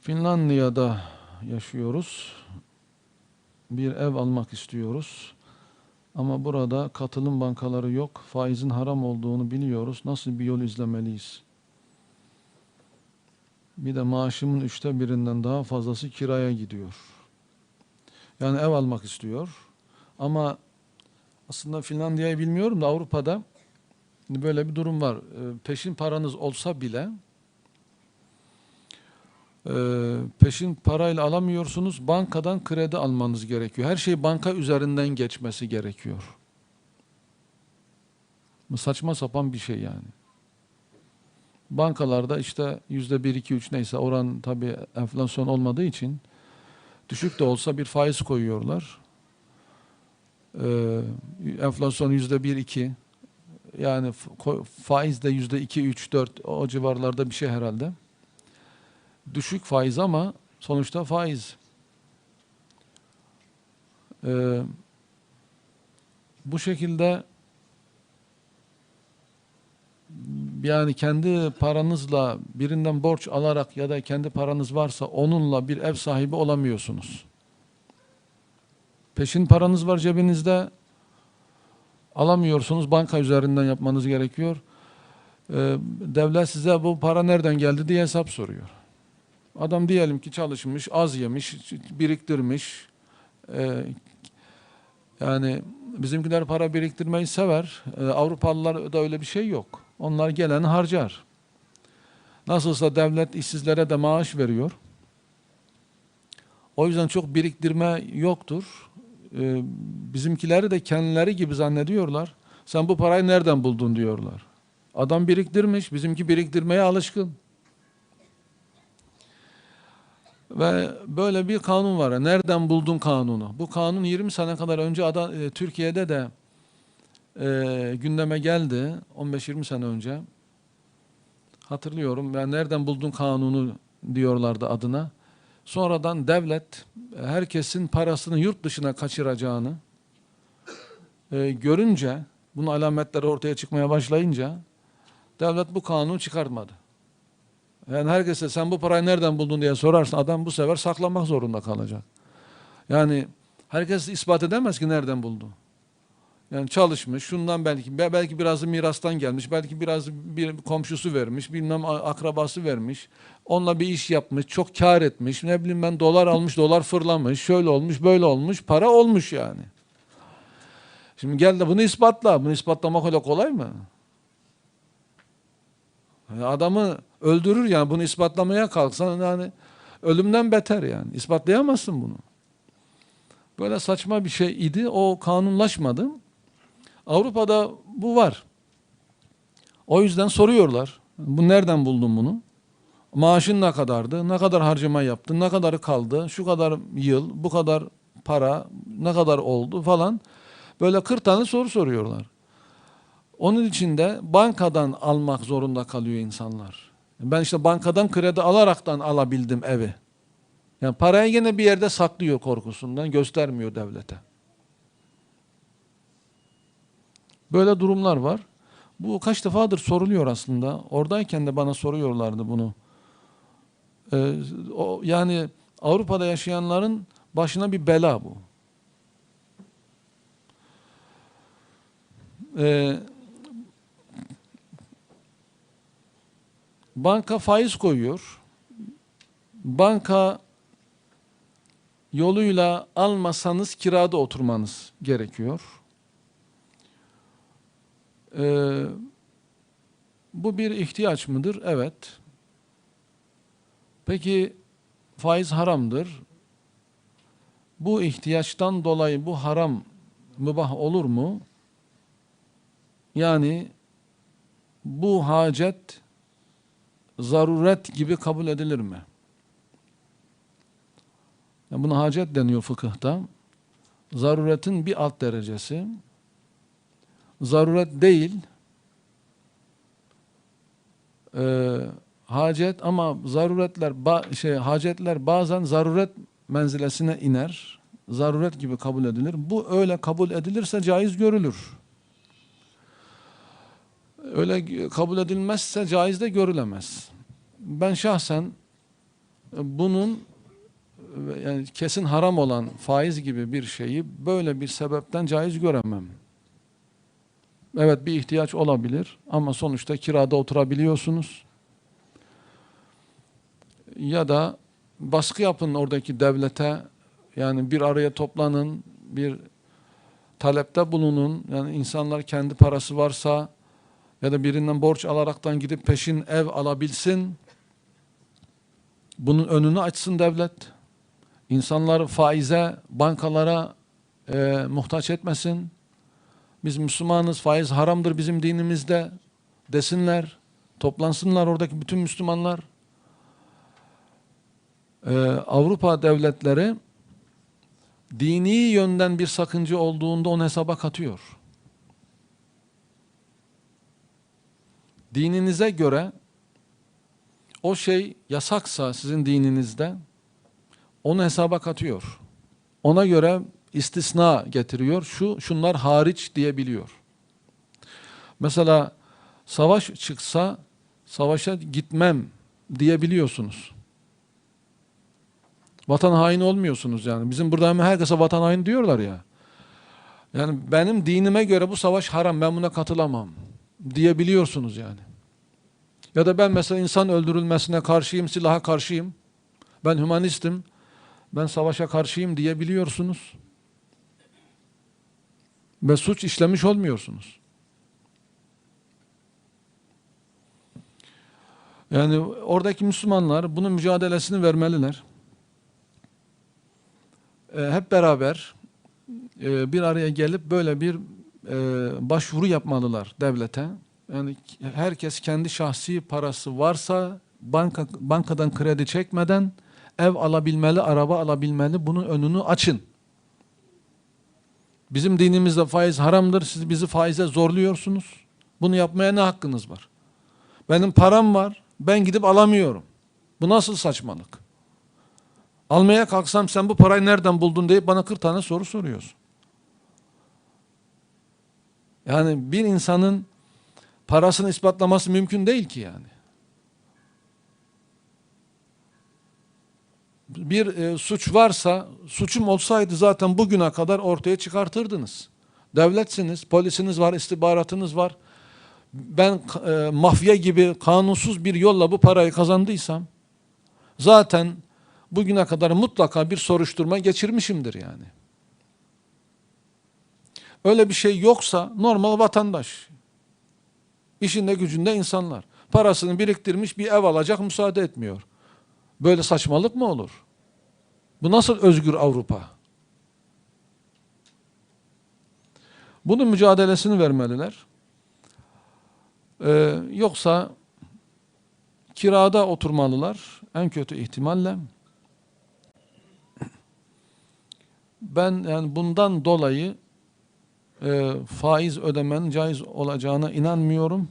Finlandiya'da yaşıyoruz. Bir ev almak istiyoruz. Ama burada katılım bankaları yok. Faizin haram olduğunu biliyoruz. Nasıl bir yol izlemeliyiz? Bir de maaşımın üçte birinden daha fazlası kiraya gidiyor. Yani ev almak istiyor. Ama aslında Finlandiya'yı bilmiyorum da Avrupa'da böyle bir durum var. Ee, Peşin paranız olsa bile peşin parayla alamıyorsunuz. Bankadan kredi almanız gerekiyor. Her şey banka üzerinden geçmesi gerekiyor. Saçma sapan bir şey yani. Bankalarda işte yüzde bir, iki, üç neyse oran tabii enflasyon olmadığı için düşük de olsa bir faiz koyuyorlar. Ee, enflasyon yüzde bir, iki. Yani faiz de yüzde iki, üç, dört o civarlarda bir şey herhalde. Düşük faiz ama sonuçta faiz. Ee, bu şekilde yani kendi paranızla birinden borç alarak ya da kendi paranız varsa onunla bir ev sahibi olamıyorsunuz. Peşin paranız var cebinizde alamıyorsunuz. Banka üzerinden yapmanız gerekiyor. Ee, devlet size bu para nereden geldi diye hesap soruyor. Adam diyelim ki çalışmış, az yemiş, biriktirmiş. Ee, yani bizimkiler para biriktirmeyi sever. Ee, Avrupalılar da öyle bir şey yok. Onlar gelen harcar. Nasılsa devlet işsizlere de maaş veriyor. O yüzden çok biriktirme yoktur. Ee, bizimkileri de kendileri gibi zannediyorlar. Sen bu parayı nereden buldun diyorlar. Adam biriktirmiş, bizimki biriktirmeye alışkın. Ve böyle bir kanun var. Nereden buldun kanunu? Bu kanun 20 sene kadar önce ada, e, Türkiye'de de e, gündeme geldi. 15-20 sene önce. Hatırlıyorum. Ben nereden buldun kanunu diyorlardı adına. Sonradan devlet e, herkesin parasını yurt dışına kaçıracağını e, görünce, bunun alametleri ortaya çıkmaya başlayınca devlet bu kanunu çıkartmadı. Yani herkese sen bu parayı nereden buldun diye sorarsan adam bu sefer saklamak zorunda kalacak. Yani herkes ispat edemez ki nereden buldu. Yani çalışmış, şundan belki belki biraz mirastan gelmiş, belki biraz bir komşusu vermiş, bilmem akrabası vermiş. Onunla bir iş yapmış, çok kar etmiş. Ne bileyim ben dolar almış, dolar fırlamış, şöyle olmuş, böyle olmuş, para olmuş yani. Şimdi gel de bunu ispatla. Bunu ispatlamak öyle kolay mı? Yani adamı öldürür yani bunu ispatlamaya kalksan yani ölümden beter yani. İspatlayamazsın bunu. Böyle saçma bir şey idi. O kanunlaşmadı. Avrupa'da bu var. O yüzden soruyorlar. Bu nereden buldun bunu? Maaşın ne kadardı? Ne kadar harcama yaptın? Ne kadar kaldı? Şu kadar yıl, bu kadar para, ne kadar oldu falan. Böyle 40 tane soru soruyorlar. Onun için de bankadan almak zorunda kalıyor insanlar. Ben işte bankadan kredi alaraktan alabildim evi. Yani parayı yine bir yerde saklıyor korkusundan, göstermiyor devlete. Böyle durumlar var. Bu kaç defadır soruluyor aslında. Oradayken de bana soruyorlardı bunu. Ee, o, yani Avrupa'da yaşayanların başına bir bela bu. Ee, banka faiz koyuyor. Banka yoluyla almasanız kirada oturmanız gerekiyor. Ee, bu bir ihtiyaç mıdır? Evet. Peki faiz haramdır. Bu ihtiyaçtan dolayı bu haram mübah olur mu? Yani bu hacet zaruret gibi kabul edilir mi? Yani buna hacet deniyor fıkıhta. Zaruretin bir alt derecesi. Zaruret değil, e, hacet ama zaruretler şey hacetler bazen zaruret menzilesine iner. Zaruret gibi kabul edilir. Bu öyle kabul edilirse caiz görülür. Öyle kabul edilmezse caiz de görülemez. Ben şahsen bunun e, yani kesin haram olan faiz gibi bir şeyi böyle bir sebepten caiz göremem. Evet bir ihtiyaç olabilir ama sonuçta kirada oturabiliyorsunuz. Ya da baskı yapın oradaki devlete yani bir araya toplanın, bir talepte bulunun. Yani insanlar kendi parası varsa ya da birinden borç alaraktan gidip peşin ev alabilsin. Bunun önünü açsın devlet. İnsanlar faize, bankalara e, muhtaç etmesin. Biz Müslümanız, faiz haramdır bizim dinimizde desinler. Toplansınlar oradaki bütün Müslümanlar. Ee, Avrupa devletleri dini yönden bir sakınca olduğunda onu hesaba katıyor. Dininize göre o şey yasaksa sizin dininizde onu hesaba katıyor. Ona göre istisna getiriyor. Şu şunlar hariç diyebiliyor. Mesela savaş çıksa savaşa gitmem diyebiliyorsunuz. Vatan haini olmuyorsunuz yani. Bizim burada hemen herkese vatan haini diyorlar ya. Yani benim dinime göre bu savaş haram ben buna katılamam diyebiliyorsunuz yani. Ya da ben mesela insan öldürülmesine karşıyım, silaha karşıyım. Ben hümanistim. Ben savaşa karşıyım diyebiliyorsunuz. Ve suç işlemiş olmuyorsunuz. Yani oradaki Müslümanlar bunun mücadelesini vermeliler. E, hep beraber e, bir araya gelip böyle bir e, başvuru yapmalılar devlete. Yani herkes kendi şahsi parası varsa banka bankadan kredi çekmeden ev alabilmeli, araba alabilmeli. Bunun önünü açın. Bizim dinimizde faiz haramdır. Siz bizi faize zorluyorsunuz. Bunu yapmaya ne hakkınız var? Benim param var. Ben gidip alamıyorum. Bu nasıl saçmalık? Almaya kalksam sen bu parayı nereden buldun deyip bana 40 tane soru soruyorsun. Yani bir insanın parasını ispatlaması mümkün değil ki yani. Bir e, suç varsa, suçum olsaydı zaten bugüne kadar ortaya çıkartırdınız. Devletsiniz, polisiniz var, istihbaratınız var. Ben e, mafya gibi kanunsuz bir yolla bu parayı kazandıysam, zaten bugüne kadar mutlaka bir soruşturma geçirmişimdir yani. Öyle bir şey yoksa normal vatandaş, işinde gücünde insanlar, parasını biriktirmiş bir ev alacak müsaade etmiyor. Böyle saçmalık mı olur? Bu nasıl özgür Avrupa? Bunun mücadelesini vermeliler. Ee, yoksa kirada oturmalılar en kötü ihtimalle. Ben yani bundan dolayı e, faiz ödemenin caiz olacağına inanmıyorum.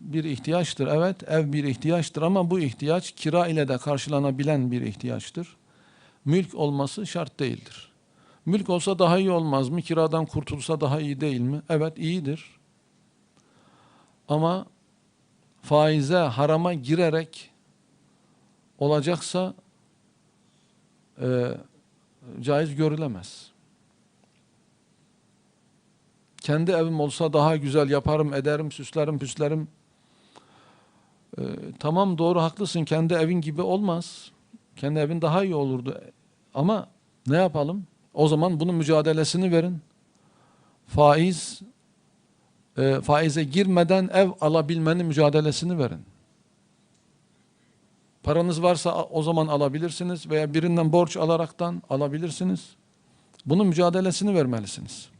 Bir ihtiyaçtır evet, ev bir ihtiyaçtır ama bu ihtiyaç kira ile de karşılanabilen bir ihtiyaçtır. Mülk olması şart değildir. Mülk olsa daha iyi olmaz mı? Kiradan kurtulsa daha iyi değil mi? Evet iyidir. Ama faize, harama girerek olacaksa e, caiz görülemez. Kendi evim olsa daha güzel yaparım, ederim, süslerim, püslerim. Ee, tamam doğru haklısın kendi evin gibi olmaz. Kendi evin daha iyi olurdu. Ama ne yapalım? O zaman bunun mücadelesini verin. Faiz e, faize girmeden ev alabilmenin mücadelesini verin. Paranız varsa o zaman alabilirsiniz veya birinden borç alaraktan alabilirsiniz. Bunun mücadelesini vermelisiniz.